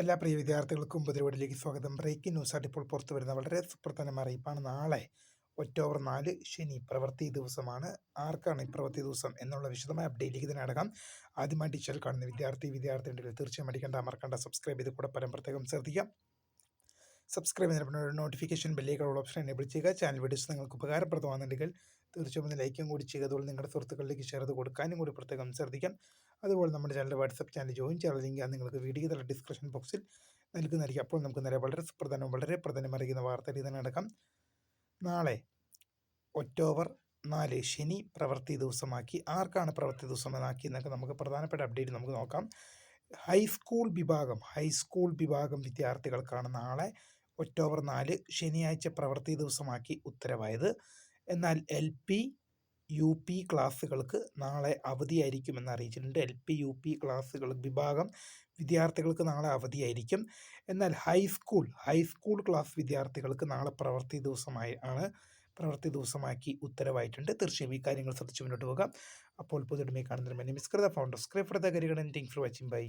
എല്ലാ പ്രിയ വിദ്യാർത്ഥികൾക്കും പരിപാടിയിലേക്ക് സ്വാഗതം. ബ്രേക്കിംഗ് ന്യൂസായിട്ട് ഇപ്പോൾ പുറത്തു വരുന്ന വളരെ സുപ്രധാനമായ അറിയിപ്പാണ്. നാളെ ഒക്ടോബർ നാല് ശനി പ്രവൃത്തി ദിവസമാണ്. ആർക്കാണ് ഈ പ്രവൃത്തി ദിവസം എന്നുള്ള വിശദമായ അപ്ഡേറ്റിലേക്ക് തന്നെ അടക്കാം ആദ്യമായി ടീച്ചർ കാണുന്ന വിദ്യാർത്ഥി വിദ്യാർത്ഥി ഉണ്ടെങ്കിൽ തീർച്ചയായും അടിക്കേണ്ട മറക്കേണ്ട സബ്സ്ക്രൈബ് ചെയ്ത് കൂടെ പരം പ്രത്യേകം ശ്രദ്ധിക്കാം. സബ്സ്ക്രൈബ് ചെയ്യുന്നതിന് നോട്ടിഫിക്കേഷൻ ബെല്ലേക്കുള്ള ഓപ്ഷൻ എനേബിൾ ചെയ്യുക. ചാനൽ വീഡിയോസ് നിങ്ങൾക്ക് ഉപകാരപ്രദമാണെന്നുണ്ടെങ്കിൽ തീർച്ചയായും ഒന്ന് ലൈക്കും കൂടി ചെയ്യുക. അതുപോലെ നിങ്ങളുടെ സുഹൃത്തുക്കളിലേക്ക് ഷെയർ ചെയ്ത് കൊടുക്കാനും കൂടി പ്രത്യേകം ശ്രദ്ധിക്കാം. അതുപോലെ നമ്മുടെ ചാനൽ വാട്സപ്പ് ചാനൽ ജോയിൻ ചെയ്യാൻ ലിങ്ക് നിങ്ങൾക്ക് വീഡിയോ തല ഡിസ്ക്രിപ്ഷൻ ബോക്സിൽ നൽകുന്നതായിരിക്കും. അപ്പോൾ നമുക്ക് നേരെ വളരെ സുപ്രധാനവും വളരെ പ്രധാനം അറിയിക്കുന്ന വാർത്തയിൽ തന്നെ നടക്കാം നാളെ ഒക്ടോബർ നാല് ശനി പ്രവൃത്തി ദിവസമാക്കി. ആർക്കാണ് പ്രവൃത്തി ദിവസം എന്നാക്കി എന്നൊക്കെ നമുക്ക് പ്രധാനപ്പെട്ട അപ്ഡേറ്റ് നമുക്ക് നോക്കാം. ഹൈസ്കൂൾ വിഭാഗം ഹൈസ്കൂൾ വിഭാഗം വിദ്യാർത്ഥികൾക്കാണ് നാളെ ഒക്ടോബർ നാല് ശനിയാഴ്ച പ്രവൃത്തി ദിവസമാക്കി ഉത്തരവായത്. എന്നാൽ എൽ പി യു പി ക്ലാസ്സുകൾക്ക് നാളെ അവധിയായിരിക്കുമെന്ന് അറിയിച്ചിട്ടുണ്ട്. എൽ പി യു പി ക്ലാസ്സുകൾ വിഭാഗം വിദ്യാർത്ഥികൾക്ക് നാളെ അവധിയായിരിക്കും. എന്നാൽ ഹൈസ്കൂൾ ഹൈസ്കൂൾ ക്ലാസ് വിദ്യാർത്ഥികൾക്ക് നാളെ പ്രവൃത്തി ദിവസമായി ആണ് പ്രവൃത്തി ദിവസമാക്കി ഉത്തരവായിട്ടുണ്ട്. തീർച്ചയായും ഈ കാര്യങ്ങൾ ശ്രദ്ധിച്ച് മുന്നോട്ട് പോകാം. അപ്പോൾ പുതുമയെ കാണുന്നതിന് മിസ്കൃത founder script thank for watching bye